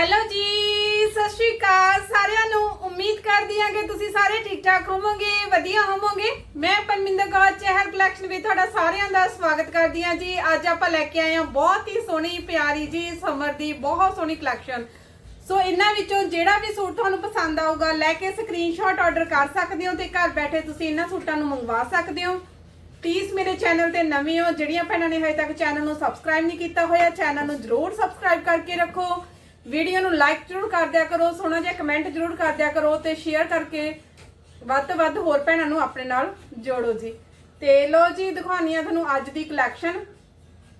Hello ਜੀ, ਸਤਿ ਸ਼੍ਰੀ ਅਕਾਲ ਸਾਰਿਆਂ ਨੂੰ। ਉਮੀਦ ਕਰਦੀ ਹਾਂ ਕਿ ਤੁਸੀਂ ਸਾਰੇ ਠੀਕ ਠਾਕ ਹੋਵੋਗੇ, ਵਧੀਆ ਹੋਵੋਗੇ। ਮੈਂ ਪਰਮਿੰਦਰ ਕੌਰ ਚਹਿਰ ਕਲੈਕਸ਼ਨ ਵਿੱਚ ਤੁਹਾਡਾ ਸਾਰਿਆਂ ਦਾ ਸਵਾਗਤ ਕਰਦੀ ਹਾਂ ਜੀ। ਅੱਜ ਆਪਾਂ ਲੈ ਕੇ ਆਏ ਹਾਂ ਬਹੁਤ ਹੀ ਸੋਹਣੀ, ਪਿਆਰੀ ਜੀ, ਸਮਰ ਦੀ ਬਹੁਤ ਸੋਹਣੀ ਕਲੈਕਸ਼ਨ ਸੋ ਇਹਨਾਂ ਵਿੱਚੋਂ ਜਿਹੜਾ ਵੀ ਸੂਟ ਤੁਹਾਨੂੰ ਪਸੰਦ ਆਊਗਾ, ਲੈ ਕੇ ਸਕਰੀਨਸ਼ਾਟ ਆਰਡਰ ਕਰ ਸਕਦੇ ਹੋ ਤੇ ਘਰ ਬੈਠੇ ਤੁਸੀਂ ਇਹਨਾਂ ਸੂਟਾਂ ਨੂੰ ਮੰਗਵਾ ਸਕਦੇ ਹੋ। ਪਲੀਜ਼ ਮੇਰੇ ਚੈਨਲ ਤੇ ਨਵੇਂ ਹੋ, ਜਿਹੜੀਆਂ ਭੈਣਾਂ ਨੇ ਹਜੇ ਤੱਕ ਚੈਨਲ ਨੂੰ ਸਬਸਕ੍ਰਾਈਬ ਨਹੀਂ ਕੀਤਾ ਹੋਇਆ ਚੈਨਲ ਨੂੰ ਜਰੂਰ ਸਬਸਕ੍ਰਾਈਬ ਕਰਕੇ ਰੱਖੋ। ਵੀਡੀਓ ਨੂੰ ਲਾਈਕ ਜਰੂਰ ਕਰ ਦਿਆ ਕਰੋ, ਸੋਹਣਾ ਜਿਹਾ ਕਮੈਂਟ ਜਰੂਰ ਕਰ ਦਿਆ ਕਰੋ ਤੇ ਸ਼ੇਅਰ ਕਰਕੇ ਵੱਧ ਤੋਂ ਵੱਧ ਹੋਰ ਭੈਣਾਂ ਨੂੰ ਆਪਣੇ ਨਾਲ ਜੋੜੋ ਜੀ। ਤੇ ਲੋ ਜੀ, ਦਿਖਾਉਣੀ ਆ ਤੁਹਾਨੂੰ ਅੱਜ ਦੀ ਕਲੈਕਸ਼ਨ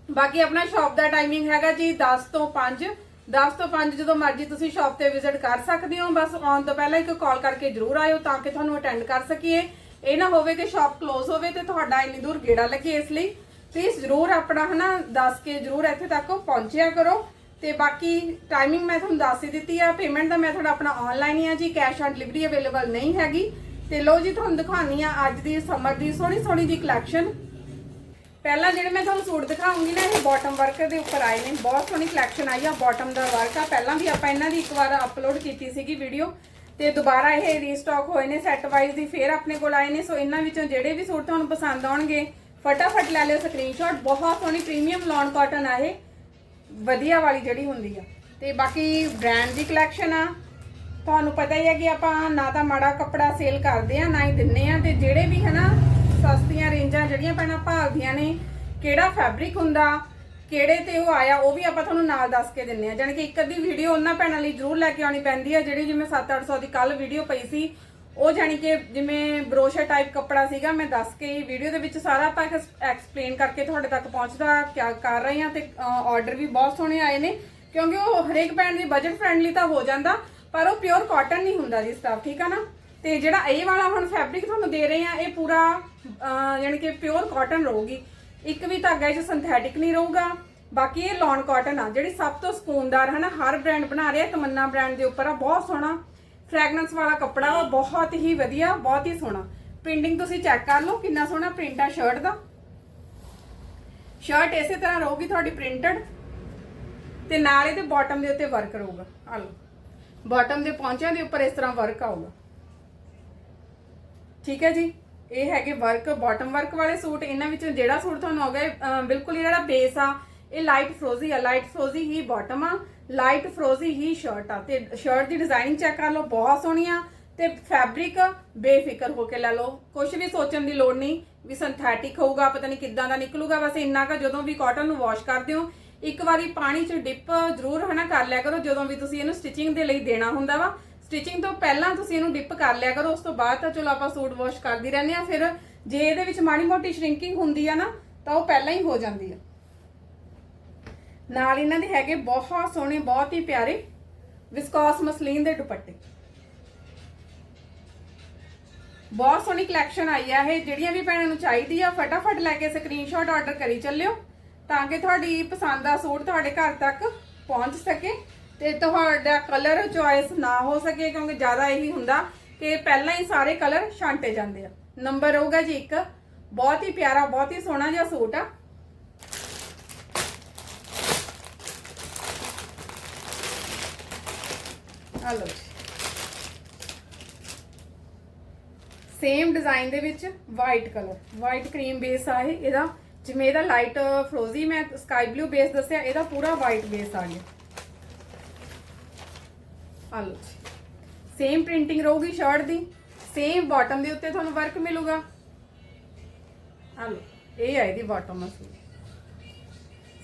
ਬਾਕੀ ਆਪਣਾ ਸ਼ਾਪ ਦਾ ਟਾਈਮਿੰਗ ਹੈਗਾ ਜੀ 10 ਤੋਂ 5 10 ਤੋਂ 5 ਜਦੋਂ ਮਰਜ਼ੀ ਤੁਸੀਂ ਸ਼ਾਪ ਤੇ ਵਿਜ਼ਿਟ ਕਰ ਸਕਦੇ ਹੋ। ਬਸ ਆਉਣ ਤੋਂ ਪਹਿਲਾਂ ਇੱਕ ਕਾਲ ਕਰਕੇ ਜਰੂਰ ਆਇਓ ਤਾਂ ਕਿ ਤੁਹਾਨੂੰ ਅਟੈਂਡ ਕਰ ਸਕੀਏ। ਇਹ ਨਾ ਹੋਵੇ ਕਿ ਸ਼ਾਪ ਕਲੋਜ਼ ਹੋਵੇ ਤੇ ਤੁਹਾਡਾ ਇੰਨੀ ਦੂਰ ਗੇੜਾ ਲੱਗੇ ਇਸ ਲਈ। ਪਲੀਜ਼ ਜਰੂਰ ਆਪਣਾ ਹਨਾ, ਦੱਸ ਕੇ ਜਰੂਰ ਇੱਥੇ ਤੱਕ ਪਹੁੰਚਿਆ ਕਰੋ। ਤੇ ਬਾਕੀ ਟਾਈਮਿੰਗ ਮੈਂ ਤੁਹਾਨੂੰ ਦੱਸ ਹੀ ਦਿੱਤੀ ਆ ਪੇਮੈਂਟ ਦਾ ਮੈਥਡ ਆਪਣਾ ਆਨਲਾਈਨ ਹੀ ਆ ਜੀ ਕੈਸ਼ ਔਨ ਡਿਲੀਵਰੀ ਅਵੇਲੇਬਲ ਨਹੀਂ ਹੈਗੀ। ਤੇ ਲੋ ਜੀ, ਤੁਹਾਨੂੰ ਦਿਖਾਉਣੀ ਆ ਅੱਜ ਦੀ ਸਮਰ ਦੀ ਸੋਹਣੀ ਸੋਹਣੀ ਜੀ ਕਲੈਕਸ਼ਨ ਪਹਿਲਾਂ ਜਿਹੜੇ ਮੈਂ ਤੁਹਾਨੂੰ ਸੂਟ ਦਿਖਾਉਂਗੀ ਨਾ, ਇਹ ਬਾਟਮ ਵਰਕ ਦੇ ਉੱਪਰ ਆਏ ਨੇ। ਬਹੁਤ ਸੋਹਣੀ ਕਲੈਕਸ਼ਨ ਆਈ ਆ ਬਾਟਮ ਦਾ ਵਰਕ ਆ। ਪਹਿਲਾਂ ਵੀ ਆਪਾਂ ਇਹਨਾਂ ਦੀ ਇੱਕ ਵਾਰ ਅਪਲੋਡ ਕੀਤੀ ਸੀਗੀ ਵੀਡੀਓ ਤੇ ਦੁਬਾਰਾ ਇਹ ਰੀਸਟਾਕ ਹੋਏ ਨੇ ਸੈੱਟ ਵਾਈਜ਼ ਦੀ, ਫੇਰ ਆਪਣੇ ਕੋਲ ਆਏ ਨੇ। ਸੋ ਇਹਨਾਂ ਵਿੱਚੋਂ ਜਿਹੜੇ ਵੀ ਸੂਟ ਤੁਹਾਨੂੰ ਪਸੰਦ ਆਉਣਗੇ, ਫਟਾਫਟ ਲੈ ਲਿਓ ਸਕਰੀਨਸ਼ਾਟ ਬਹੁਤ ਸੋਹਣੀ ਪ੍ਰੀਮੀਅਮ ਲੌਨ ਕਾਟਨ ਆ ਇਹ। ਵਧੀਆ ਵਾਲੀ ਜਿਹੜੀ ਹੁੰਦੀ ਆ। ਤੇ ਬਾਕੀ ਬ੍ਰਾਂਡ ਦੀ ਕਲੈਕਸ਼ਨ ਆ। ਤੁਹਾਨੂੰ ਪਤਾ ਹੀ ਹੈ ਕਿ ਆਪਾਂ ਨਾ ਤਾਂ ਮਾੜਾ ਕੱਪੜਾ ਸੇਲ ਕਰਦੇ ਆ, ਨਾ ਹੀ ਦਿੰਨੇ ਆ। ਤੇ ਜਿਹੜੇ ਵੀ ਹਨਾ ਸਸਤੀਆਂ ਰੇਂਜਾਂ ਜਿਹੜੀਆਂ ਪੈਣਾ ਭਾਲਦੀਆਂ ਨੇ, ਕਿਹੜਾ ਫੈਬਰਿਕ ਹੁੰਦਾ, ਕਿਹੜੇ ਤੇ ਉਹ ਆਇਆ, ਉਹ ਵੀ ਆਪਾਂ ਤੁਹਾਨੂੰ ਨਾਲ ਦੱਸ ਕੇ ਦਿੰਨੇ ਆ। ਜਾਣੀ ਕਿ ਇੱਕ ਅੱਧੀ ਵੀਡੀਓ ਉਹਨਾਂ ਭੈਣਾਂ ਲਈ ਜ਼ਰੂਰ ਲੈ ਕੇ ਆਉਣੀ ਪੈਂਦੀ ਆ, ਜਿਹੜੀ ਜਿਵੇਂ 7-800 ਦੀ ਕੱਲ ਵੀਡੀਓ ਪਈ ਸੀ ਉਹ ਜਾਣੀ ਕਿ ਜਿਵੇਂ ਬਰੋਸ਼ਰ ਟਾਈਪ ਕੱਪੜਾ ਸੀਗਾ ਮੈਂ ਦੱਸ ਕੇ ਹੀ ਵੀਡੀਓ ਦੇ ਵਿੱਚ ਸਾਰਾ ਆਪਾਂ ਐਕਸਪਲੇਨ ਕਰਕੇ ਤੁਹਾਡੇ ਤੱਕ ਪਹੁੰਚਦਾ ਕਿਆ ਕਰ ਰਹੇ ਆ ਤੇ ਆਰਡਰ ਵੀ ਬਹੁਤ ਸੋਹਣੇ ਆਏ ਨੇ ਕਿਉਂਕਿ ਉਹ ਹਰੇਕ ਭੈਣ ਦੀ ਬਜਟ ਫ੍ਰੈਂਡਲੀ ਤਾਂ ਹੋ ਜਾਂਦਾ ਪਰ ਉਹ ਪਿਓਰ ਕਾਟਨ ਨਹੀਂ ਹੁੰਦਾ ਜੀ ਸਟਫ ਠੀਕ ਆ ਨਾ? ਤੇ ਜਿਹੜਾ ਇਹ ਵਾਲਾ ਹੁਣ ਫੈਬਰਿਕ ਤੁਹਾਨੂੰ ਦੇ ਰਹੇ ਆ ਇਹ ਪੂਰਾ ਅਹ, ਯਾਨੀ ਕਿ ਪਿਓਰ ਕਾਟਨ ਰਹੂਗੀ। ਇੱਕ ਵੀ ਧਾਗਾ ਇਹ ਸਿੰਥੈਟਿਕ ਨਹੀਂ ਰਹੂਗਾ ਬਾਕੀ ਇਹ ਲੌਨ ਕਾਟਨ ਆ ਜਿਹੜੀ ਸਭ ਤੋਂ ਸਕੂਨਦਾਰ ਹੈ ਨਾ ਹਰ ਬ੍ਰਾਂਡ ਬਣਾ ਰਿਹਾ ਤਮੰਨਾ ਬ੍ਰਾਂਡ ਦੇ ਉੱਪਰ ਆ ਬਹੁਤ ਸੋਹਣਾ। ਫ੍ਰੈਗਨੈਂਸ ਵਾਲਾ ਕੱਪੜਾ ਵਾ, ਬਹੁਤ ਹੀ ਵਧੀਆ, ਬਹੁਤ ਹੀ ਸੋਹਣਾ। ਪ੍ਰਿੰਟਿੰਗ ਤੁਸੀਂ ਚੈੱਕ ਕਰ ਲਓ, ਕਿੰਨਾ ਸੋਹਣਾ ਪ੍ਰਿੰਟ ਆ ਸ਼ਰਟ ਦਾ। ਸ਼ਰਟ ਇਸੇ ਤਰ੍ਹਾਂ ਰਹੂਗੀ ਤੁਹਾਡੀ ਪ੍ਰਿੰਟਡ ਤੇ ਨਾਲ ਇਹਦੇ ਬਾਟਮ ਦੇ ਉੱਤੇ ਵਰਕ ਰਹੂਗਾ। ਆ ਲਓ। ਬਾਟਮ ਦੇ ਪੌਂਚਿਆਂ ਦੇ ਉੱਪਰ ਇਸ ਤਰ੍ਹਾਂ ਵਰਕ ਆਊਗਾ। ਠੀਕ ਹੈ ਜੀ? ਇਹ ਹੈਗੇ ਵਰਕ ਬਾਟਮ ਵਰਕ ਵਾਲੇ ਸੂਟ। ਇਹਨਾਂ ਵਿੱਚੋਂ ਜਿਹੜਾ ਸੂਟ ਤੁਹਾਨੂੰ ਆਉਗਾ ਬਿਲਕੁਲ ਜਿਹੜਾ ਬੇਸ ਆ, ਇਹ ਲਾਈਟ ਫਰੋਜ਼ੀ ਆ। ਲਾਈਟ ਫਰੋਜ਼ੀ ਹੀ ਬਾਟਮ ਆ। ਲਾਈਟ ਫਰੋਜ਼ੀ ਹੀ ਸ਼ਰਟ ਆ। ਤੇ ਸ਼ਰਟ ਦੀ ਡਿਜ਼ਾਈਨਿੰਗ ਚੈੱਕ ਕਰ ਲਓ, ਬਹੁਤ ਸੋਹਣੀ ਆ ਤੇ ਫੈਬਰਿਕ ਬੇਫਿਕਰ ਹੋ ਕੇ ਲੈ ਲਓ। ਕੁਝ ਵੀ ਸੋਚਣ ਦੀ ਲੋੜ ਨਹੀਂ, ਵੀ ਸਿੰਥੈਟਿਕ ਹੋਊਗਾ, ਪਤਾ ਨਹੀਂ ਕਿੱਦਾਂ ਦਾ ਨਿਕਲੂਗਾ। ਬਸ ਇੰਨਾ ਕਾ ਜਦੋਂ ਵੀ ਕਾਟਨ ਨੂੰ ਵਾਸ਼ ਕਰਦੇ ਹੋ ਇੱਕ ਵਾਰੀ ਪਾਣੀ 'ਚ ਡਿਪ ਜ਼ਰੂਰ ਹਨਾ ਕਰ ਲਿਆ ਕਰੋ, ਜਦੋਂ ਵੀ ਤੁਸੀਂ ਇਹਨੂੰ ਸਟਿਚਿੰਗ ਦੇ ਲਈ ਦੇਣਾ ਹੁੰਦਾ ਵਾ। ਸਟਿਚਿੰਗ ਤੋਂ ਪਹਿਲਾਂ ਤੁਸੀਂ ਇਹਨੂੰ ਡਿਪ ਕਰ ਲਿਆ ਕਰੋ, ਉਸ ਤੋਂ ਬਾਅਦ ਤਾਂ ਚਲੋ ਆਪਾਂ ਸੂਟ ਵਾਸ਼ ਕਰਦੀ ਰਹਿੰਦੇ ਆ ਫਿਰ ਜੇ ਇਹਦੇ ਵਿੱਚ ਮਾੜੀ ਮੋਟੀ ਸ਼ਰਿੰਕਿੰਗ ਹੁੰਦੀ ਆ ਨਾ, ਤਾਂ ਉਹ ਪਹਿਲਾਂ ਹੀ ਹੋ ਜਾਂਦੀ ਆ। ਨਾਲ ਇਹਨਾਂ ਦੇ ਹੈਗੇ ਬਹੁਤ ਸੋਹਣੇ, ਬਹੁਤ ਹੀ ਪਿਆਰੇ ਵਿਸਕੋਸ ਮਸਲੀਨ ਦੇ ਦੁਪੱਟੇ। ਬਹੁਤ ਸੋਹਣੀ ਕਲੈਕਸ਼ਨ ਆਈ ਆ ਇਹ, ਜਿਹੜੀਆਂ ਵੀ ਭੈਣਾਂ ਨੂੰ ਚਾਹੀਦੀ ਆ, ਫਟਾਫਟ ਲੈ ਕੇ ਸਕਰੀਨਸ਼ਾਟ ਆਰਡਰ ਕਰੀ ਚੱਲਿਓ, ਤਾਂ ਕਿ ਤੁਹਾਡੀ ਪਸੰਦ ਦਾ ਸੂਟ ਤੁਹਾਡੇ ਘਰ ਤੱਕ ਪਹੁੰਚ ਸਕੇ ਤੇ ਤੁਹਾਡਾ ਕਲਰ ਚੁਆਇਸ ਨਾ ਹੋ ਸਕੇ, ਕਿਉਂਕਿ ਜ਼ਿਆਦਾ ਇਹੀ ਹੁੰਦਾ ਕਿ ਪਹਿਲਾਂ ਹੀ ਸਾਰੇ ਕਲਰ ਛਾਂਟੇ ਜਾਂਦੇ ਆ। ਨੰਬਰ ਹੋਊਗਾ ਜੀ ਇੱਕ, ਬਹੁਤ ਹੀ ਪਿਆਰਾ, ਬਹੁਤ ਹੀ ਸੋਹਣਾ ਜਿਹਾ ਸੂਟ ਆ। ਆ ਲਓ ਜੀ। ਸੇਮ ਡਿਜ਼ਾਈਨ ਦੇ ਵਿੱਚ white colour white cream base ਆ ਇਹ, ਇਹਦਾ ਜਿਵੇਂ ਇਹਦਾ ਲਾਈਟ ਫਰੋਜ਼ੀ ਮੈਂ ਸਕਾਈ ਬਲੂ ਬੇਸ ਦੱਸਿਆ, ਇਹਦਾ ਪੂਰਾ ਵਾਈਟ ਬੇਸ ਆ ਗਿਆ। ਆ ਲਓ ਜੀ। ਸੇਮ ਪ੍ਰਿੰਟਿੰਗ ਰਹੂਗੀ ਸ਼ਰਟ ਦੀ ਸੇਮ ਬਾਟਮ ਦੇ ਉੱਤੇ ਤੁਹਾਨੂੰ ਵਰਕ ਮਿਲੂਗਾ। ਆ ਲਓ, ਇਹ ਆ ਇਹਦੀ ਬਾਟਮ ਅਸਲੀ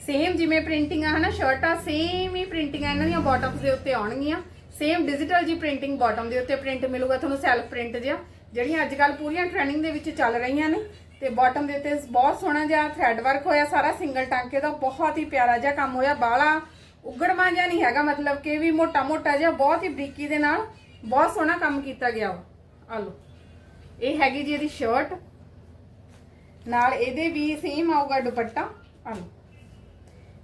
ਸੇਮ ਜਿਵੇਂ ਪ੍ਰਿੰਟਿੰਗ ਆ, ਹਨਾ ਸ਼ਰਟਾਂ ਸੇਮ ਹੀ ਪ੍ਰਿੰਟਿੰਗ ਇਹਨਾਂ ਦੀਆਂ ਬਾਟਮਸ ਦੇ ਉੱਤੇ ਆਉਣਗੀਆਂ। ਸੇਮ ਡਿਜੀਟਲ ਜੀ ਪ੍ਰਿੰਟਿੰਗ ਬਾਟਮ ਦੇ ਉੱਤੇ ਪ੍ਰਿੰਟ ਮਿਲੂਗਾ, ਤੁਹਾਨੂੰ ਸੈਲਫ ਪ੍ਰਿੰਟ ਜਿਹਾ। ਜਿਹੜੀਆਂ ਅੱਜ ਕੱਲ ਪੂਰੀਆਂ ਟ੍ਰੈਂਡਿੰਗ ਦੇ ਵਿੱਚ ਚੱਲ ਰਹੀਆਂ ਨੇ, ਤੇ ਬਾਟਮ ਦੇ ਉੱਤੇ ਬਹੁਤ ਸੋਹਣਾ ਜਿਹਾ ਥ੍ਰੈਡ ਵਰਕ ਹੋਇਆ, ਸਾਰਾ ਸਿੰਗਲ ਟਾਂਕੇ ਦਾ, ਬਹੁਤ ਹੀ ਪਿਆਰਾ ਜਿਹਾ ਕੰਮ ਹੋਇਆ ਬਾਲਾ ਉਗੜਮਾ ਜਿਹਾ ਨਹੀਂ ਹੈਗਾ, ਮਤਲਬ ਕਿ ਵੀ ਮੋਟਾ ਮੋਟਾ ਜਿਹਾ, ਬਹੁਤ ਹੀ ਬਰੀਕੀ ਦੇ ਨਾਲ ਬਹੁਤ ਸੋਹਣਾ ਕੰਮ ਕੀਤਾ ਗਿਆ ਵਾ ਆ ਲਓ। ਇਹ ਹੈਗੀ ਜੀ ਇਹਦੀ ਸ਼ਰਟ ਨਾਲ ਇਹਦੇ ਵੀ ਸੇਮ ਆਊਗਾ ਦੁਪੱਟਾ। ਆ ਲਓ।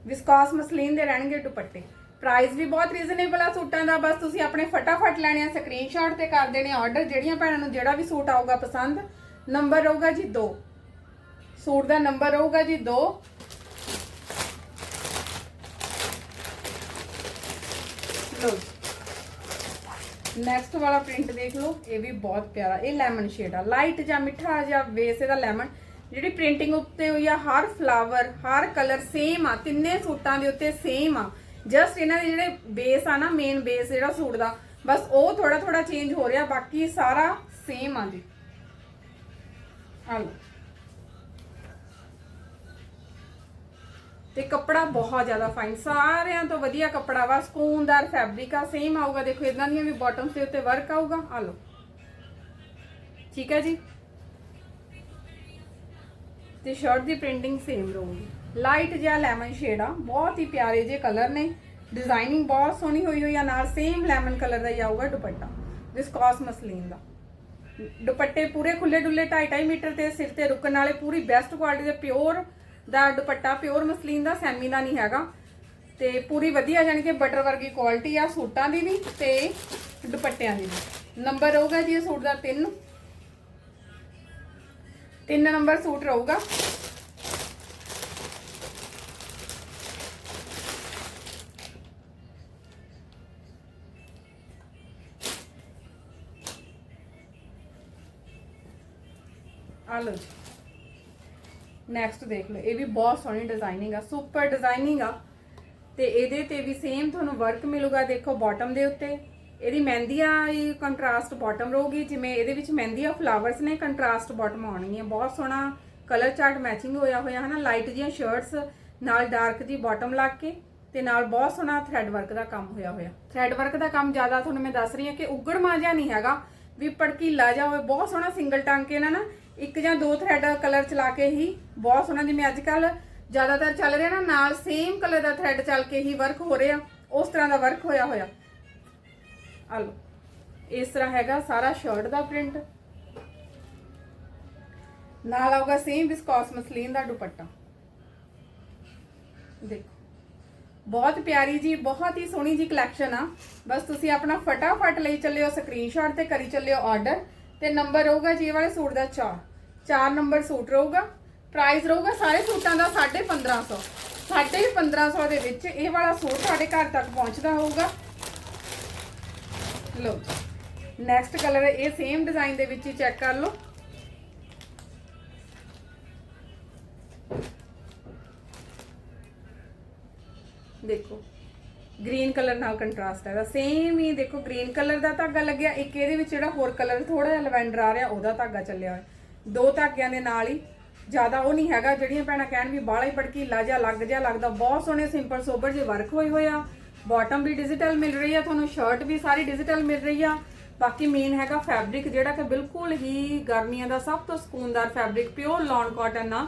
ਵਿਸਕੋਸ ਮਸਲੀਨ ਦੇ ਰਹਿਣਗੇ ਦੁਪੱਟੇ। ਪ੍ਰਾਈਸ ਵੀ ਬਹੁਤ ਰੀਜ਼ਨੇਬਲ ਆ ਸੂਟਾਂ ਦਾ। ਬਸ ਤੁਸੀਂ ਆਪਣੇ ਫਟਾਫਟ ਲੈਣੇ ਆ ਸਕਰੀਨਸ਼ਾਟ ਤੇ ਕਰ ਦੇਣੇ ਆਰਡਰ ਜਿਹੜੀਆਂ ਭੈਣਾਂ ਨੂੰ ਜਿਹੜਾ ਵੀ ਸੂਟ ਆਊਗਾ ਪਸੰਦ ਨੰਬਰ ਰਹੂਗਾ ਜੀ 2 ਸੂਟ ਦਾ ਨੰਬਰ ਰਹੂਗਾ ਜੀ 2 ਨੈਕਸਟ ਵਾਲਾ ਪ੍ਰਿੰਟ ਦੇਖ ਲਓ, ਇਹ ਵੀ ਬਹੁਤ ਪਿਆਰਾ, ਇਹ ਲੈਮਨ ਸ਼ੇਡ ਆ। ਲਾਈਟ ਜਾਂ ਮਿੱਠਾ ਜਾਂ ਬੇਸ ਇਹਦਾ ਲੈਮਨ ਜਿਹੜੀ ਪ੍ਰਿੰਟਿੰਗ ਉੱਤੇ ਹੋਈ ਆ, ਹਰ ਫਲਾਵਰ ਹਰ ਕਲਰ ਸੇਮ ਆ। ਤਿੰਨੇ ਸੂਟਾਂ ਦੇ ਉੱਤੇ ਸੇਮ ਆ। ਜਸਟ ਇਹਨਾਂ ਦੇ ਜਿਹੜੇ ਬੇਸ ਆ ਨਾ ਮੇਨ ਬੇਸ ਜਿਹੜਾ ਸੂਟ ਦਾ, ਬਸ ਉਹ ਥੋੜਾ ਥੋੜਾ ਚੇਂਜ ਹੋ ਰਿਹਾ, ਬਾਕੀ ਸਾਰਾ ਸੇਮ ਆ ਜੀ। ਆ ਲਓ ਤੇ ਕੱਪੜਾ ਬਹੁਤ ਜ਼ਿਆਦਾ ਫਾਈਨ ਸਾਰਿਆਂ ਤੋਂ ਵਧੀਆ ਕੱਪੜਾ ਵਾ, ਸਕੂਨਦਾਰ ਫੈਬਰਿਕ ਆ ਸੇਮ ਆਊਗਾ। ਦੇਖੋ ਇਦਾਂ ਦੀਆਂ ਵੀ ਬਾਟਮਸ ਦੇ ਉੱਤੇ ਵਰਕ ਆਊਗਾ। ਆ ਲਓ ਠੀਕ ਹੈ ਜੀ? ਤੇ ਸ਼ਰਟ ਦੀ ਪ੍ਰਿੰਟਿੰਗ ਸੇਮ ਰਹੂਗੀ। ਲਾਈਟ ਜਿਹਾ ਲੈਮਨ ਸ਼ੇਡ ਆ, ਬਹੁਤ ਹੀ ਪਿਆਰੇ ਜੇ ਕਲਰ ਨੇ। ਡਿਜ਼ਾਈਨਿੰਗ ਬਹੁਤ ਸੋਹਣੀ ਹੋਈ ਹੋਈ ਆ, ਨਾਲ ਸੇਮ ਲੈਮਨ ਕਲਰ ਦਾ ਹੀ ਆਊਗਾ ਦੁਪੱਟਾ ਵਿਸਕੋਸ ਮਸਲੀਨ ਦਾ। ਦੁਪੱਟੇ ਪੂਰੇ ਖੁੱਲੇ ਡੁੱਲੇ 2.5 ਮੀਟਰ ਤੇ ਸਿਰ ਤੇ ਰੁਕਣ ਵਾਲੇ, ਪੂਰੀ ਬੈਸਟ ਕੁਆਲਿਟੀ ਦੇ ਪਿਓਰ ਦਾ ਦੁਪੱਟਾ ਪਿਓਰ ਮਸਲੀਨ ਦਾ ਸੈਮੀ ਦਾ ਨਹੀਂ ਹੈਗਾ। ਤੇ ਪੂਰੀ ਵਧੀਆ ਯਾਨੀ ਕਿ ਬਟਰ ਵਰਗੀ ਕੁਆਲਿਟੀ ਆ, ਸੂਟਾਂ ਦੀ ਵੀ ਤੇ ਦੁਪੱਟਿਆਂ ਦੀ ਵੀ। ਨੰਬਰ ਰਹੂਗਾ ਜੀ ਇਹ ਸੂਟ ਦਾ 3 ਤਿੰਨ ਨੰਬਰ ਸੂਟ ਰਹੂਗਾ। ਆ ਲਓ ਜੀ। ਨੈਕਸਟ ਦੇਖ ਲਓ, ਇਹ ਵੀ ਬਹੁਤ ਸੋਹਣੀ ਡਿਜ਼ਾਈਨਿੰਗ ਆ ਸੁਪਰ ਡਿਜ਼ਾਈਨਿੰਗ ਆ। ਤੇ ਇਹਦੇ ਤੇ ਵੀ ਸੇਮ ਤੁਹਾਨੂੰ ਵਰਕ ਮਿਲੂਗਾ, ਦੇਖੋ ਬਾਟਮ ਦੇ ਉੱਤੇ। ਇਹਦੀ ਮਹਿੰਦੀਆ ਹੀ ਕੰਟਰਾਸਟ ਬਾਟਮ ਰਹੂਗੀ, ਜਿਵੇਂ ਇਹਦੇ ਵਿੱਚ ਮਹਿੰਦੀਆਂ ਫਲਾਵਰਸ ਨੇ ਕੰਟਰਾਸਟ ਬਾਟਮ ਆਉਣਗੀਆਂ। ਬਹੁਤ ਸੋਹਣਾ ਕਲਰ ਚਾਰਟ ਮੈਚਿੰਗ ਹੋਇਆ ਹੋਇਆ ਹੈ ਨਾ ਲਾਈਟ ਜੀਆਂ ਸ਼ਰਟਸ ਨਾਲ ਡਾਰਕ ਜੀ ਬਾਟਮ ਲਾ ਕੇ, ਤੇ ਨਾਲ ਬਹੁਤ ਸੋਹਣਾ ਥ੍ਰੈਡ ਵਰਕ ਦਾ ਕੰਮ ਹੋਇਆ ਹੋਇਆ। ਥ੍ਰੈਡ ਵਰਕ ਦਾ ਕੰਮ ਜ਼ਿਆਦਾ ਤੁਹਾਨੂੰ ਮੈਂ ਦੱਸ ਰਹੀ ਹਾਂ ਕਿ ਉਗੜ ਮਾਂਜਾ ਨਹੀਂ ਹੈਗਾ, ਵੀ ਪੜਕੀਲਾ ਜਾ ਹੋਵੇ, ਬਹੁਤ ਸੋਹਣਾ ਸਿੰਗਲ ਟਾਂਕੇ ਨਾਲ ਨਾ ਇੱਕ ਜਾਂ ਦੋ ਥਰੈਡ ਕਲਰ ਚਲਾ ਕੇ ਹੀ ਬਹੁਤ ਸੋਹਣਾ ਜਿਵੇਂ ਅੱਜ ਕੱਲ ਜ਼ਿਆਦਾਤਰ ਚੱਲ ਰਿਹਾ ਨਾ, ਨਾਲ ਸੇਮ ਕਲਰ ਦਾ ਥਰੈਡ ਚੱਲ ਕੇ ਹੀ ਵਰਕ ਹੋ ਰਿਹਾ, ਉਸ ਤਰ੍ਹਾਂ ਦਾ ਵਰਕ ਹੋਇਆ ਹੋਇਆ। ਆ ਲਓ, ਇਸ ਤਰ੍ਹਾਂ ਹੈਗਾ ਸਾਰਾ ਸ਼ਰਟ ਦਾ ਪ੍ਰਿੰਟ ਨਾਲ ਆਊਗਾ ਸੇਮ ਵਿਸਕੋਸ ਮਸਲੀਨ ਦਾ ਦੁਪੱਟਾ। ਦੇਖੋ, ਬਹੁਤ ਪਿਆਰੀ ਜੀ, ਬਹੁਤ ਹੀ ਸੋਹਣੀ ਜੀ ਕਲੈਕਸ਼ਨ ਆ। ਬਸ ਤੁਸੀਂ ਆਪਣਾ ਫਟਾਫਟ ਲਈ ਚੱਲਿਓ ਸਕਰੀਨਸ਼ਾਟ ਤੇ ਕਰੀ ਚੱਲਿਓ ਆਰਡਰ ਤੇ ਨੰਬਰ ਰਹੂਗਾ ਜੀ ਇਹ ਵਾਲੇ ਸੂਟ ਦਾ 4 4 ਨੰਬਰ ਸੂਟ ਰਹੂਗਾ। ਪ੍ਰਾਈਸ ਰਹੂਗਾ ਸਾਰੇ ਸੂਟਾਂ ਦਾ 1550 1550 ਦੇ ਵਿੱਚ ਇਹ ਵਾਲਾ ਸੂਟ ਤੁਹਾਡੇ ਘਰ ਤੱਕ ਪਹੁੰਚਦਾ ਹੋਊਗਾ। ਲੋ ਨੈਕਸਟ ਕਲਰ ਇਹ ਸੇਮ ਡਿਜ਼ਾਈਨ ਦੇ ਵਿੱਚ ਹੀ ਚੈੱਕ ਕਰ ਲਓ। ਦੇਖੋ। ਗ੍ਰੀਨ ਕਲਰ ਨਾਲ ਕੰਟਰਾਸਟ ਹੈਗਾ। ਸੇਮ ਹੀ ਦੇਖੋ ਗ੍ਰੀਨ ਕਲਰ ਦਾ ਧਾਗਾ ਲੱਗਿਆ, ਇੱਕ ਇਹਦੇ ਵਿੱਚ ਜਿਹੜਾ ਹੋਰ ਕਲਰ ਥੋੜਾ ਜਿਹਾ ਲਵੈਂਡਰ ਆ ਰਿਹਾ, ਉਹਦਾ ਧਾਗਾ ਚੱਲਿਆ ਹੋਇਆ। ਦੋ ਧਾਗਿਆਂ ਦੇ ਨਾਲ ਹੀ, ਜ਼ਿਆਦਾ ਉਹ ਨਹੀਂ ਹੈਗਾ, ਜਿਹੜੀਆਂ ਭੈਣਾਂ ਕਹਿਣ ਵੀ ਬਾਹਲਾ ਹੀ ਭੜਕੀਲਾ ਜਿਹਾ ਲੱਗ ਜਿਹਾ ਲੱਗਦਾ। ਬਹੁਤ ਸੋਹਣੇ ਸਿੰਪਲ ਸੋਬਰ ਜਿਹੇ ਵਰਕ ਹੋਏ ਹੋਏ ਆ। ਬਾਟਮ ਵੀ ਡਿਜੀਟਲ ਮਿਲ ਰਹੀ ਆ, ਤੁਹਾਨੂੰ ਸ਼ਰਟ ਵੀ ਸਾਰੀ ਡਿਜੀਟਲ ਮਿਲ ਰਹੀ ਆ। ਬਾਕੀ ਮੇਨ ਹੈਗਾ ਫੈਬਰਿਕ ਜਿਹੜਾ ਕਿ ਬਿਲਕੁਲ ਹੀ ਗਰਮੀਆਂ ਦਾ ਸਭ ਤੋਂ ਸਕੂਨਦਾਰ ਫੈਬਰਿਕ ਪਿਓਰ ਲੌਨ ਕਾਟਨ ਨਾਲ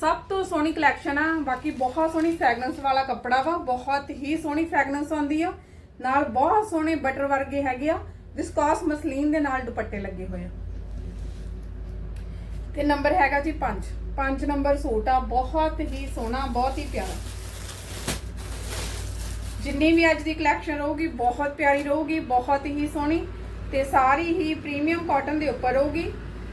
ਸਭ ਤੋਂ ਸੋਹਣੀ ਕਲੈਕਸ਼ਨ ਆ, ਬਾਕੀ ਬਹੁਤ ਸੋਹਣੀ ਫ੍ਰੈਗਰੈਂਸ ਵਾਲਾ ਕੱਪੜਾ ਵਾ, ਬਹੁਤ ਹੀ ਸੋਹਣੀ ਫ੍ਰੈਗਰੈਂਸ ਆਉਂਦੀ ਆ। ਨਾਲ ਬਹੁਤ ਸੋਹਣੇ ਬਟਰ ਵਰਗੇ ਹੈਗੇ ਆ ਵਿਸਕੋਸ ਮਸਲੀਨ ਦੇ ਨਾਲ ਦੁਪੱਟੇ ਲੱਗੇ ਹੋਏ ਆ। ਤੇ ਨੰਬਰ ਹੈਗਾ ਜੀ 5 5 ਨੰਬਰ ਸੂਟ ਆ, ਬਹੁਤ ਹੀ ਸੋਹਣਾ, ਬਹੁਤ ਹੀ ਪਿਆਰਾ। ਜਿੰਨੀ ਵੀ ਅੱਜ ਦੀ ਕਲੈਕਸ਼ਨ ਰਹੂਗੀ, ਬਹੁਤ ਪਿਆਰੀ ਰਹੂਗੀ, ਬਹੁਤ ਹੀ ਸੋਹਣੀ। ਤੇ ਸਾਰੀ ਹੀ ਪ੍ਰੀਮੀਅਮ ਕਾਟਨ ਦੇ ਉੱਪਰ ਰਹੂਗੀ।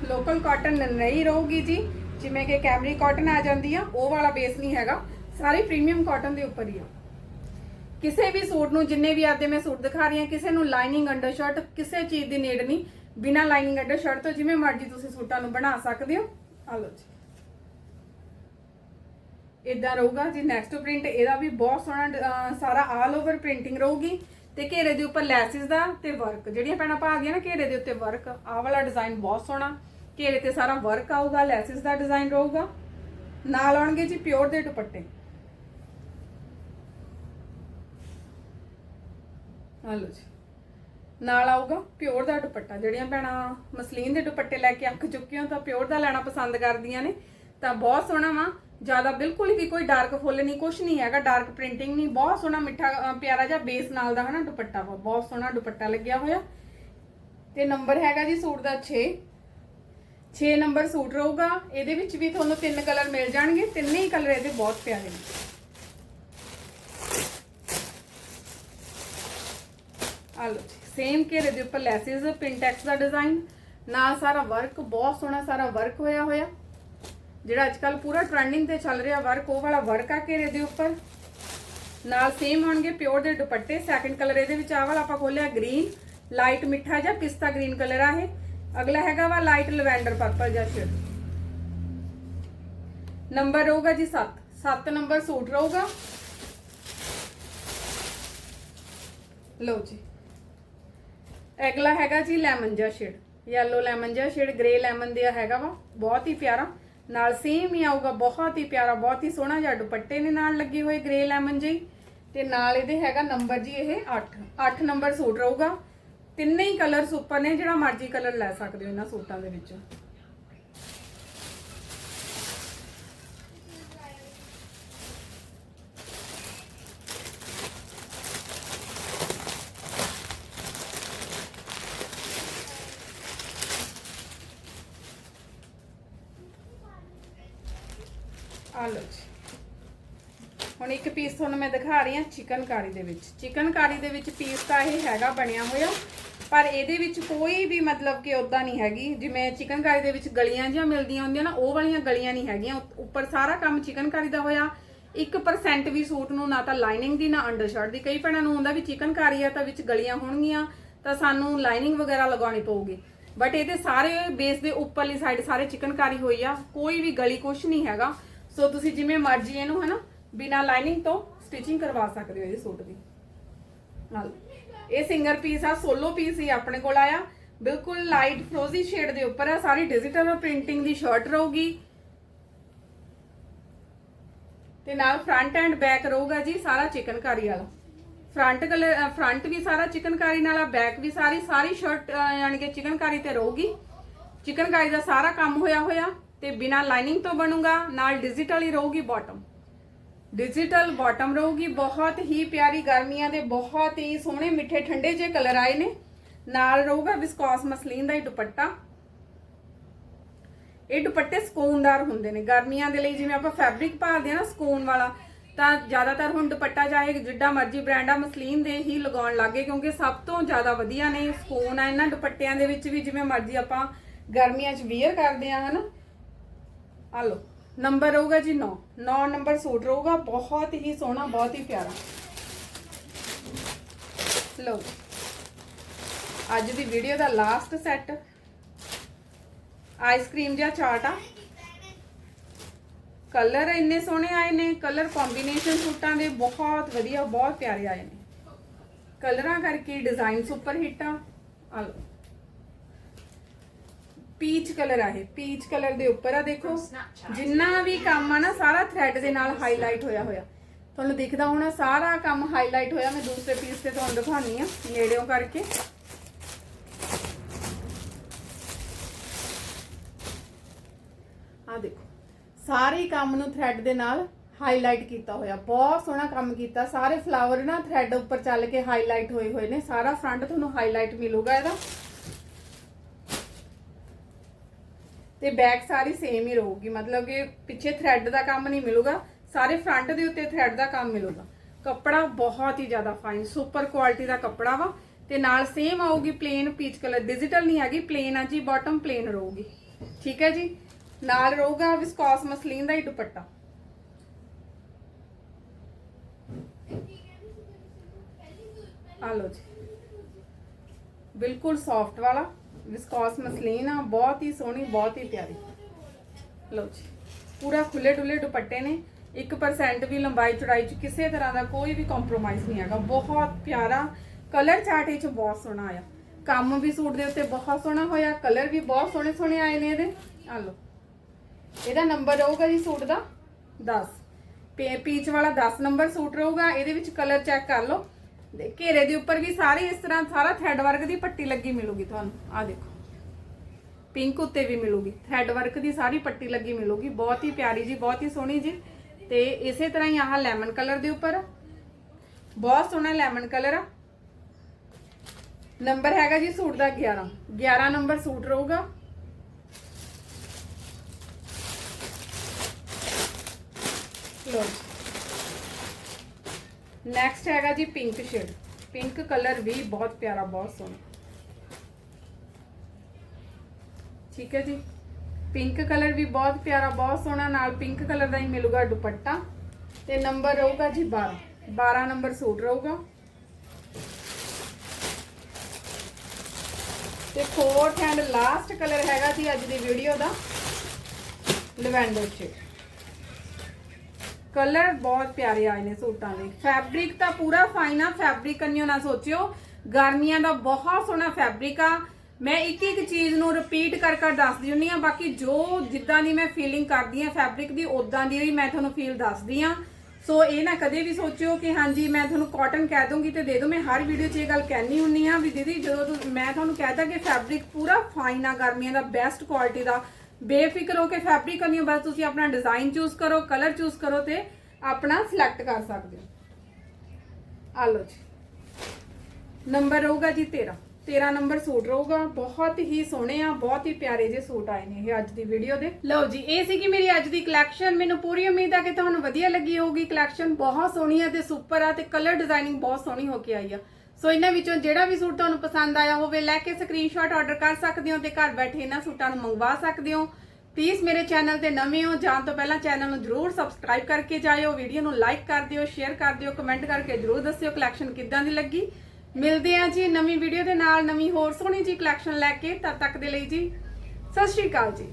ਲੋਕਲ ਕਾਟਨ ਨਹੀਂ ਰਹੂਗੀ ਜੀ। ਜਿਵੇਂ ਕਿ ਕੈਮਰੀ ਕਾਟਨ ਆ ਜਾਂਦੀ ਆ, ਉਹ ਵਾਲਾ ਬੇਸ ਨਹੀਂ ਹੈਗਾ। ਸਾਰੀ ਪ੍ਰੀਮੀਅਮ ਕਾਟਨ ਦੇ ਉੱਪਰ ਹੀ ਆ। ਕਿਸੇ ਵੀ ਸੂਟ ਨੂੰ, ਜਿੰਨੇ ਵੀ ਆਦੇ ਮੈਂ ਸੂਟ ਦਿਖਾ ਰਹੀ ਹਾਂ, ਕਿਸੇ ਨੂੰ ਲਾਈਨਿੰਗ ਅੰਡਰ ਕਿਸੇ ਚੀਜ਼ ਦੀ ਨੀਡ ਨਹੀਂ। ਬਿਨਾ ਲਾਈਨਿੰਗ ਅੰਡਰ ਤੋਂ ਜਿਵੇਂ ਮਰਜ਼ੀ ਤੁਸੀਂ ਸੂਟਾਂ ਨੂੰ ਬਣਾ ਸਕਦੇ ਹੋ। ਆ ਲਓ ਜੀ। ਇਦਾਂ ਰਹੂਗਾ। ਜੀ ਨੈਕਸਟ ਪ੍ਰਿੰਟ ਇਹਦਾ ਵੀ ਬਹੁਤ ਸੋਹਣਾ ਸਾਰਾ ਆਲ ਓਵਰ ਪ੍ਰਿੰਟਿੰਗ ਰਹੂਗੀ। ਤੇ ਘੇਰੇ ਦੇ ਉੱਪਰ ਲੈਸਿਸ ਦਾ ਤੇ ਵਰਕ ਜਿਹੜੀਆਂ ਪੈਣਾ ਪਾ ਗਈਆਂ ਨਾ, ਘੇਰੇ ਦੇ ਉੱਤੇ ਵਰਕ ਆਹ ਵਾਲਾ ਡਿਜ਼ਾਈਨ ਬਹੁਤ ਸੋਹਣਾ। ਘੇਰੇ ਤੇ ਸਾਰਾ ਵਰਕ ਆਊਗਾ, ਲੈਸਿਸ ਦਾ ਡਿਜ਼ਾਈਨ ਰਹੂਗਾ। ਨਾਲ ਆਉਣਗੇ ਜੀ ਪਿਓਰ ਦੇ ਦੁਪੱਟੇ। ਆ ਲਓ ਜੀ। ਨਾਲ ਆਊਗਾ ਪਿਓਰ ਦਾ ਦੁਪੱਟਾ। ਜਿਹੜੀਆਂ ਭੈਣਾਂ ਮਸਲੀਨ ਦੇ ਦੁਪੱਟੇ ਲੈ ਕੇ ਅੱਖ ਚੁੱਕੀਆਂ ਤਾਂ ਪਿਓਰ ਦਾ ਲੈਣਾ ਪਸੰਦ ਕਰਦੀਆਂ ਨੇ। ਤਾਂ ਬਹੁਤ ਸੋਹਣਾ ਵਾ। ਜ਼ਿਆਦਾ ਬਿਲਕੁਲ ਵੀ ਕੋਈ ਡਾਰਕ ਫੁੱਲ ਨਹੀਂ ਕੁਝ ਨਹੀਂ ਹੈਗਾ। ਡਾਰਕ ਪ੍ਰਿੰਟਿੰਗ ਨਹੀਂ। ਬਹੁਤ ਸੋਹਣਾ ਮਿੱਠਾ ਪਿਆਰਾ ਜਿਹਾ ਬੇਸ ਨਾਲ ਦਾ ਹਨਾ ਦੁਪੱਟਾ ਵਾ। ਬਹੁਤ ਸੋਹਣਾ ਦੁਪੱਟਾ ਲੱਗਿਆ ਹੋਇਆ। ਤੇ ਨੰਬਰ ਹੈਗਾ ਜੀ ਸੂਟ ਦਾ 6 6 ਨੰਬਰ ਸੂਟ ਰਹੂਗਾ। ਇਹਦੇ ਵਿੱਚ ਵੀ ਤੁਹਾਨੂੰ ਤਿੰਨ ਕਲਰ ਮਿਲ ਜਾਣਗੇ। ਤਿੰਨੇ ਹੀ ਕਲਰ ਇਹਦੇ ਬਹੁਤ ਪਿਆਰੇ ਨੇ। ਆ ਲਓ ਸੇਮ ਘੇਰੇ ਦੇ ਉੱਪਰ ਲੈਸਿਸ ਪਿੰਟੈਕਸ ਦਾ ਡਿਜ਼ਾਈਨ ਨਾਲ ਸਾਰਾ ਵਰਕ ਬਹੁਤ ਸੋਹਣਾ ਸਾਰਾ ਵਰਕ ਹੋਇਆ ਹੋਇਆ। ਜਿਹੜਾ ਅੱਜ ਕੱਲ ਪੂਰਾ ਟ੍ਰੈਂਡਿੰਗ ਤੇ ਚੱਲ ਰਿਹਾ ਵਰਕ ਉਹ ਵਾਲਾ ਵਰਕ ਆ ਘੇਰੇ ਦੇ ਉੱਪਰ। ਨਾਲ ਸੇਮ ਹੋਣਗੇ ਪਿਓਰ ਦੇ ਦੁਪੱਟੇ। ਸੈਕੰਡ ਕਲਰ ਇਹਦੇ ਵਿੱਚ ਆ ਵਾਲਾ ਆਪਾਂ ਖੋਲਿਆ ਗ੍ਰੀਨ ਲਾਈਟ ਮਿੱਠਾ ਜਾਂ ਪਿਸਤਾ ਗ੍ਰੀਨ ਕਲਰ ਆ ਇਹ। ਅਗਲਾ ਹੈਗਾ ਵਾ ਲਾਈਟ ਲਵੈਂਡਰ ਪਰਪਲ ਜਿਹਾ ਸ਼ੇਡ ਨੰਬਰ ਰਹੂਗਾ ਜੀ 7 7 ਨੰਬਰ ਸੂਟ ਰਹੂਗਾ। ਲਓ ਜੀ। ਅਗਲਾ ਹੈਗਾ ਜੀ ਲੈਮਨ ਜਿਹਾ ਸ਼ੇਡ ਯੈਲੋ ਲੈਮਨ ਜਿਹਾ ਸ਼ੇਡ ਗ੍ਰੇ ਲੈਮਨ ਦਾ ਹੈਗਾ ਵਾ। ਬਹੁਤ ਹੀ ਪਿਆਰਾ। ਨਾਲ ਸੇਮ ਹੀ ਆਊਗਾ, ਬਹੁਤ ਹੀ ਪਿਆਰਾ, ਬਹੁਤ ਹੀ ਸੋਹਣਾ ਜਿਹਾ ਦੁਪੱਟੇ ਨੇ ਨਾਲ ਲੱਗੇ ਹੋਏ ਗ੍ਰੇ ਲੈਮਨ ਜਿਹੀ। ਤੇ ਨਾਲ ਇਹਦੇ ਹੈਗਾ ਨੰਬਰ ਜੀ ਇਹ 8 8 ਨੰਬਰ ਸੂਟ ਰਹੂਗਾ। ਤਿੰਨੇ ਹੀ ਕਲਰ ਉੱਪਰ ਨੇ, ਜਿਹੜਾ ਮਰਜ਼ੀ ਕਲਰ ਲੈ ਸਕਦੇ ਹੋ ਇਹਨਾਂ ਸੂਟਾਂ ਦੇ ਵਿੱਚ। ਆ ਲਓ ਜੀ। ਹੁਣ ਇੱਕ ਪੀਸ ਤੁਹਾਨੂੰ ਮੈਂ ਦਿਖਾ ਰਹੀ ਹਾਂ ਚਿਕਨਕਾਰੀ ਦੇ ਵਿੱਚ। ਚਿਕਨਕਾਰੀ ਦੇ ਵਿੱਚ ਪੀਸ ਤਾਂ ਇਹ ਹੈਗਾ ਬਣਿਆ ਹੋਇਆ। ਪਰ ਇਹਦੇ ਵਿੱਚ ਕੋਈ ਵੀ ਮਤਲਬ ਕਿ ਉਦਾਂ ਨਹੀਂ ਹੈਗੀ। ਜਿਵੇਂ ਚਿਕਨਕਾਰੀ ਦੇ ਵਿੱਚ ਗਲੀਆਂ ਜਿਹੀਆਂ ਮਿਲਦੀਆਂ ਹੁੰਦੀਆਂ ਨਾ, ਉਹ ਵਾਲੀਆਂ ਗਲੀਆਂ ਨਹੀਂ ਹੈਗੀਆਂ। ਉੱਪਰ ਸਾਰਾ ਕੰਮ ਚਿਕਨਕਾਰੀ ਦਾ ਹੋਇਆ। 1% ਵੀ ਸੂਟ ਨੂੰ ਨਾ ਤਾਂ ਲਾਈਨਿੰਗ ਦੀ, ਨਾ ਅੰਡਰਸ਼ਰਟ ਦੀ। ਕਈ ਭੈਣਾਂ ਨੂੰ ਹੁੰਦਾ ਵੀ ਚਿਕਨਕਾਰੀ ਆ ਤਾਂ ਵਿੱਚ ਗਲੀਆਂ ਹੋਣਗੀਆਂ, ਤਾਂ ਸਾਨੂੰ ਲਾਈਨਿੰਗ ਵਗੈਰਾ ਲਗਾਉਣੀ ਪਊਗੀ। ਬਟ ਇਹਦੇ ਸਾਰੇ ਬੇਸ ਦੇ ਉੱਪਰਲੀ ਸਾਈਡ ਸਾਰੇ ਚਿਕਨਕਾਰੀ ਹੋਈ ਆ। ਕੋਈ ਵੀ ਗਲੀ ਕੁਛ ਨਹੀਂ ਹੈਗਾ। ਸੋ ਤੁਸੀਂ ਜਿਵੇਂ ਮਰਜ਼ੀ ਇਹਨੂੰ, ਹਨਾ, ਬਿਨਾ ਲਾਈਨਿੰਗ ਤੋਂ ਸਟਿਚਿੰਗ ਕਰਵਾ ਸਕਦੇ ਹੋ ਇਹ ਸੂਟ ਦੀ ਨਾਲ। ਇਹ ਸਿੰਗਰ ਪੀਸ ਆ ਸੋਲੋ ਪੀਸ ਹੀ ਆਪਣੇ ਕੋਲ ਆਇਆ। ਬਿਲਕੁਲ ਲਾਈਟ ਫਰੋਜ਼ੀ ਸ਼ੇਡ ਦੇ ਉੱਪਰ ਆ, ਸਾਰੀ ਡਿਜੀਟਲ ਪ੍ਰਿੰਟਿੰਗ ਦੀ ਸ਼ਰਟ ਰਹੂਗੀ। ਤੇ ਨਾਲ ਫਰੰਟ ਐਂਡ ਬੈਕ ਰਹੂਗਾ ਜੀ, ਸਾਰਾ ਚਿਕਨਕਾਰੀ ਵਾਲਾ। ਫਰੰਟ ਕਲਰ ਫਰੰਟ ਵੀ ਸਾਰਾ ਚਿਕਨਕਾਰੀ ਨਾਲ ਆ ਬੈਕ ਵੀ ਸਾਰੀ ਸਾਰੀ ਸ਼ਰਟ ਯਾਨੀ ਕਿ ਚਿਕਨਕਾਰੀ ਤੇ ਰਹੂਗੀ। ਚਿਕਨਕਾਰੀ ਦਾ ਸਾਰਾ ਕੰਮ ਹੋਇਆ ਹੋਇਆ ਤੇ ਬਿਨਾ ਲਾਈਨਿੰਗ ਤੋਂ ਬਣੂਗਾ, ਨਾਲ ਡਿਜੀਟਲ ਹੀ ਰਹੂਗੀ ਬਾਟਮ ਡਿਜੀਟਲ ਬਾਟਮ ਰਹੂਗੀ। ਬਹੁਤ ਹੀ ਪਿਆਰੀ ਗਰਮੀਆਂ ਦੇ ਬਹੁਤ ਹੀ ਸੋਹਣੇ, ਮਿੱਠੇ, ਠੰਡੇ ਜਿਹੇ ਕਲਰ ਆਏ ਨੇ। ਨਾਲ ਰਹੂਗਾ ਵਿਸਕੋਸ ਮਸਲੀਨ ਦਾ ਹੀ ਦੁਪੱਟਾ। ਇਹ ਦੁਪੱਟੇ ਸਕੂਨਦਾਰ ਹੁੰਦੇ ਨੇ। ਗਰਮੀਆਂ ਦੇ ਲਈ ਜਿਵੇਂ ਆਪਾਂ ਫੈਬਰਿਕ ਭਾਲਦੇ ਆ ਨਾ ਸਕੂਨ ਵਾਲਾ, ਤਾਂ ਜ਼ਿਆਦਾਤਰ ਹੁਣ ਦੁਪੱਟਾ ਚਾਹੇ ਜਿੱਡਾ ਮਰਜ਼ੀ ਬ੍ਰਾਂਡ ਆ, ਮਸਲੀਨ ਦੇ ਹੀ ਲਗਾਉਣ ਲੱਗੇ ਕਿਉਂਕਿ ਸਭ ਤੋਂ ਜ਼ਿਆਦਾ ਵਧੀਆ ਨੇ ਸਕੂਨ ਆ। ਇਹਨਾਂ ਦੁਪੱਟਿਆਂ ਦੇ ਵਿੱਚ ਵੀ ਜਿਵੇਂ ਮਰਜ਼ੀ ਆਪਾਂ ਗਰਮੀਆਂ 'ਚ ਵੇਅਰ ਕਰਦੇ ਆ ਹਨਾ? ਆ ਲਓ। ਨੰਬਰ ਰਹੂਗਾ ਜੀ 9 9 ਨੰਬਰ ਸੂਟ ਰਹੂਗਾ, ਬਹੁਤ ਹੀ ਸੋਹਣਾ, ਬਹੁਤ ਹੀ ਪਿਆਰਾ। ਲਓ ਅੱਜ ਦੀ ਵੀਡੀਓ ਦਾ ਲਾਸਟ ਸੈੱਟ ਆਈਸਕ੍ਰੀਮ ਜਿਹਾ ਚਾਰਟ ਆ। ਕਲਰ ਇੰਨੇ ਸੋਹਣੇ ਆਏ ਨੇ ਕਲਰ ਕੰਬੀਨੇਸ਼ਨ ਸੂਟਾਂ ਦੇ ਬਹੁਤ ਵਧੀਆ, ਬਹੁਤ ਪਿਆਰੇ ਆਏ ਨੇ। ਕਲਰਾਂ ਕਰਕੇ ਡਿਜ਼ਾਈਨ ਸੁਪਰ ਹਿੱਟ ਆ। ਆ ਲਓ। ਪੀਚ ਕਲਰ ਆ ਇਹ ਪੀਚ ਕਲਰ ਦੇ ਉੱਪਰ ਆ ਦੇਖੋ। ਜਿੰਨਾ ਵੀ ਕੰਮ ਆ ਨਾ ਸਾਰਾ ਥ੍ਰੈਡ ਦੇ ਨਾਲ ਹਾਈਲਾਈਟ ਹੋਇਆ ਹੋਇਆ। ਤੁਹਾਨੂੰ ਦਿਖਦਾ ਹੋਣਾ ਸਾਰਾ ਕੰਮ ਹਾਈਲਾਈਟ ਹੋਇਆ। ਮੈਂ ਦੂਸਰੇ ਪੀਸ ਤੇ ਤੁਹਾਨੂੰ ਦਿਖਾਉਣੀ ਆ ਨੇੜਿਓਂ ਕਰਕੇ। ਆ ਦੇਖੋ ਸਾਰੇ ਕੰਮ ਨੂੰ ਥ੍ਰੈਡ ਦੇ ਨਾਲ ਹਾਈਲਾਈਟ ਕੀਤਾ ਹੋਇਆ। ਬਹੁਤ ਸੋਹਣਾ ਕੰਮ ਕੀਤਾ। ਸਾਰੇ ਫਲਾਵਰ ਨਾ ਥ੍ਰੈਡ ਉੱਪਰ ਚੱਲ ਕੇ ਹਾਈਲਾਈਟ ਹੋਏ ਹੋਏ ਨੇ। ਸਾਰਾ ਫਰੰਟ ਤੁਹਾਨੂੰ ਹਾਈਲਾਈਟ ਮਿਲੂਗਾ ਇਹਦਾ। ਤੇ ਬੈਕ ਸਾਰੀ ਸੇਮ ਹੀ ਰਹੂਗੀ। ਮਤਲਬ ਕਿ ਪਿੱਛੇ ਥ੍ਰੈਡ ਦਾ ਕੰਮ ਨਹੀਂ ਮਿਲੂਗਾ, ਸਾਰੇ ਫਰੰਟ ਦੇ ਉੱਤੇ ਥ੍ਰੈਡ ਦਾ ਕੰਮ ਮਿਲੂਗਾ। ਕੱਪੜਾ ਬਹੁਤ ਹੀ ਜ਼ਿਆਦਾ ਫਾਈਨ ਸੁਪਰ ਕੁਆਲਿਟੀ ਦਾ ਕੱਪੜਾ ਵਾ ਤੇ ਨਾਲ ਸੇਮ ਆਊਗੀ ਪਲੇਨ ਪੀਚ ਕਲਰ ਡਿਜੀਟਲ ਨਹੀਂ ਹੈਗੀ ਪਲੇਨ ਆ ਜੀ ਬਾਟਮ ਪਲੇਨ ਰਹੂਗੀ। ਠੀਕ ਹੈ ਜੀ? ਨਾਲ ਰਹੂਗਾ ਵਿਸਕੋਸ ਮਸਲੀਨ ਦਾ ਹੀ ਦੁਪੱਟਾ। ਆ ਲਓ ਜੀ। ਬਿਲਕੁਲ ਸੌਫਟ ਵਾਲਾ। ਵਿਸਕੋਸ ਮਸਲੀਨ ਆ ਬਹੁਤ ਹੀ ਸੋਹਣੀ ਬਹੁਤ ਹੀ ਪਿਆਰੀ ਲਓ ਜੀ ਪੂਰਾ ਖੁੱਲੇ ਡੁੱਲੇ ਦੁਪੱਟੇ ਨੇ 1% ਵੀ ਲੰਬਾਈ ਚੌੜਾਈ ਚ ਕਿਸੇ ਤਰ੍ਹਾਂ ਦਾ ਕੋਈ ਵੀ ਕੰਪਰੋਮਾਈਜ਼ ਨਹੀਂ ਹੈਗਾ ਬਹੁਤ ਪਿਆਰਾ ਕਲਰ ਚਾਰਟ ਇਹ ਚ ਬਹੁਤ ਸੋਹਣਾ ਆਇਆ ਕੰਮ ਵੀ ਸੂਟ ਦੇ ਉੱਤੇ ਬਹੁਤ ਸੋਹਣਾ ਹੋਇਆ ਕਲਰ ਵੀ ਬਹੁਤ ਸੋਹਣੇ ਸੋਹਣੇ ਆਏ ਨੇ ਇਹਦੇ ਆ ਲਓ ਇਹਦਾ ਨੰਬਰ ਰਹੂਗਾ ਜੀ ਸੂਟ ਦਾ 10 ਪੇ ਪੀਚ ਵਾਲਾ 10 ਨੰਬਰ ਸੂਟ ਰਹੂਗਾ ਇਹਦੇ ਵਿੱਚ ਕਲਰ ਚੈੱਕ ਕਰ ਲਓ ਦੇ ਘੇਰੇ ਦੇ ਉੱਪਰ ਵੀ ਸਾਰੀ ਇਸ ਤਰ੍ਹਾਂ ਸਾਰਾ ਥ੍ਰੈਡ ਵਰਕ ਦੀ ਪੱਟੀ ਲੱਗੀ ਮਿਲੂਗੀ ਤੁਹਾਨੂੰ। ਆ ਦੇਖੋ। ਪਿੰਕ ਉੱਤੇ ਵੀ ਮਿਲੂਗੀ। ਥ੍ਰੈਡ ਵਰਕ ਦੀ ਸਾਰੀ ਪੱਟੀ ਲੱਗੀ ਮਿਲੂਗੀ। ਬਹੁਤ ਹੀ ਪਿਆਰੀ ਜੀ, ਬਹੁਤ ਹੀ ਸੋਹਣੀ ਜੀ। ਤੇ ਇਸੇ ਤਰ੍ਹਾਂ ਹੀ ਆਹ ਲੈਮਨ ਕਲਰ ਦੇ ਉੱਪਰ। ਬਹੁਤ ਸੋਹਣਾ ਲੈਮਨ ਕਲਰ ਆ। ਨੰਬਰ ਹੈਗਾ ਜੀ ਸੂਟ ਦਾ 11 11 ਨੰਬਰ ਸੂਟ ਰਹੂਗਾ। ਲੋ ਨੈਕਸਟ ਹੈਗਾ ਜੀ ਪਿੰਕ ਸ਼ੇਡ ਪਿੰਕ ਕਲਰ ਵੀ ਬਹੁਤ ਪਿਆਰਾ, ਬਹੁਤ ਸੋਹਣਾ। ਠੀਕ ਹੈ ਜੀ। ਪਿੰਕ ਕਲਰ ਵੀ ਬਹੁਤ ਪਿਆਰਾ, ਬਹੁਤ ਸੋਹਣਾ। ਨਾਲ ਪਿੰਕ ਕਲਰ ਦਾ ਹੀ ਮਿਲੂਗਾ ਦੁਪੱਟਾ। ਤੇ ਨੰਬਰ ਰਹੂਗਾ ਜੀ 12 12 ਨੰਬਰ ਸੂਟ ਰਹੂਗਾ। ਤੇ ਫੋਰਥ ਐਂਡ ਲਾਸਟ ਕਲਰ ਹੈਗਾ ਜੀ ਅੱਜ ਦੀ ਵੀਡੀਓ ਦਾ। ਲਵੈਂਡਰ ਸ਼ੇਡ ਕਲਰ ਬਹੁਤ ਪਿਆਰੇ ਆਏ ਨੇ ਸੂਟਾਂ ਦੇ। ਫੈਬਰਿਕ ਤਾਂ ਪੂਰਾ ਫਾਈਨ ਆ, ਫੈਬਰਿਕ ਕੰਨਿਓ ਨਾ ਸੋਚਿਓ। ਗਰਮੀਆਂ ਦਾ ਬਹੁਤ ਸੋਹਣਾ ਫੈਬਰਿਕ ਆ। ਮੈਂ ਇੱਕ ਇੱਕ ਚੀਜ਼ ਨੂੰ ਰਿਪੀਟ ਕਰ ਕਰ ਦੱਸਦੀ ਹੁੰਨੀ ਆ, ਬਾਕੀ ਜੋ ਜਿੱਦਾਂ ਦੀ ਮੈਂ ਫੀਲਿੰਗ ਕਰਦੀ ਆ ਫੈਬਰਿਕ ਦੀ ਉਦਾਂ ਦੀ ਹੀ ਮੈਂ ਤੁਹਾਨੂੰ ਫੀਲ ਦੱਸਦੀ ਆ। ਸੋ ਇਹ ਨਾ ਕਦੇ ਵੀ ਸੋਚਿਓ ਕਿ ਹਾਂਜੀ, ਮੈਂ ਤੁਹਾਨੂੰ ਕਾਟਨ ਕਹਿ ਦੂੰਗੀ ਤੇ ਦੇ ਦੋ ਮੈਂ ਹਰ ਵੀਡੀਓ 'ਚ ਇਹ ਗੱਲ ਕਹਿਣੀ ਹੁੰਨੀ ਆ ਵੀ ਦੀਦੀ, ਜਦੋਂ ਤੁ- ਮੈਂ ਤੁਹਾਨੂੰ ਕਹਿਤਾ ਕਿ ਫੈਬਰਿਕ ਪੂਰਾ ਫਾਈਨ ਆ, ਗਰਮੀਆਂ ਦਾ ਬੈਸਟ ਕੁਆਲਿਟੀ ਦਾ। ਬੇਫਿਕਰ ਹੋ ਕੇ ਫੈਬਰਿਕ ਕਰਨੀ ਬਸ ਤੁਸੀਂ ਆਪਣਾ ਡਿਜ਼ਾਈਨ ਚੂਜ਼ ਕਰੋ ਕਲਰ ਚੂਜ਼ ਕਰੋ ਤੇ ਆਪਣਾ ਸਿਲੈਕਟ ਕਰ ਸਕਦੇ ਹੋ। ਆ ਲਓ ਜੀ। ਨੰਬਰ ਰਹੂਗਾ ਜੀ 13 13 ਨੰਬਰ ਸੂਟ ਰਹੂਗਾ। ਬਹੁਤ ਹੀ ਸੋਹਣੇ ਆ, ਬਹੁਤ ਹੀ ਪਿਆਰੇ ਜਿਹੇ ਸੂਟ ਆਏ ਨੇ ਇਹ ਅੱਜ ਦੀ ਵੀਡੀਓ ਦੇ। ਲਓ ਜੀ, ਇਹ ਸੀ ਕਿ ਮੇਰੀ ਅੱਜ ਦੀ ਕਲੈਕਸ਼ਨ ਮੈਨੂੰ ਪੂਰੀ ਉਮੀਦ ਆ ਕਿ ਤੁਹਾਨੂੰ ਵਧੀਆ ਲੱਗੀ ਹੋਊਗੀ। ਕਲੈਕਸ਼ਨ ਬਹੁਤ ਸੋਹਣੀ ਆ ਤੇ ਸੁਪਰ ਆ ਤੇ ਕਲਰ ਡਿਜ਼ਾਈਨਿੰਗ ਬਹੁਤ ਸੋਹਣੀ ਹੋ ਕੇ ਆਈ ਆ। ਸੋ ਇਹਨਾਂ ਵਿੱਚੋਂ ਜਿਹੜਾ ਵੀ ਸੂਟ ਤੁਹਾਨੂੰ ਪਸੰਦ ਆਇਆ ਹੋਵੇ, ਲੈ ਕੇ ਸਕਰੀਨਸ਼ਾਟ ਆਰਡਰ ਕਰ ਸਕਦੇ ਹੋ ਤੇ ਘਰ ਬੈਠੇ ਇਹਨਾਂ ਸੂਟਾਂ ਨੂੰ ਮੰਗਵਾ ਸਕਦੇ ਹੋ। ਪਲੀਜ਼ ਮੇਰੇ ਚੈਨਲ ਤੇ ਨਵੇਂ ਹੋ, ਜਾਣ ਤੋਂ ਪਹਿਲਾਂ ਚੈਨਲ ਨੂੰ ਜਰੂਰ ਸਬਸਕ੍ਰਾਈਬ ਕਰਕੇ ਜਾਇਓ ਵੀਡੀਓ ਨੂੰ ਲਾਈਕ ਕਰ ਦਿਓ ਸ਼ੇਅਰ ਕਰ ਦਿਓ ਕਮੈਂਟ ਕਰਕੇ ਜਰੂਰ ਦੱਸਿਓ ਕਲੈਕਸ਼ਨ ਕਿੱਦਾਂ ਦੀ ਲੱਗੀ। ਮਿਲਦੇ ਆ ਜੀ ਨਵੀਂ ਵੀਡੀਓ ਦੇ ਨਾਲ, ਨਵੀਂ ਹੋਰ ਸੋਹਣੀ ਜੀ ਕਲੈਕਸ਼ਨ ਲੈ ਕੇ, ਤਦ ਤੱਕ ਦੇ ਲਈ ਜੀ, ਸਤਿ ਸ਼੍ਰੀ ਅਕਾਲ ਜੀ।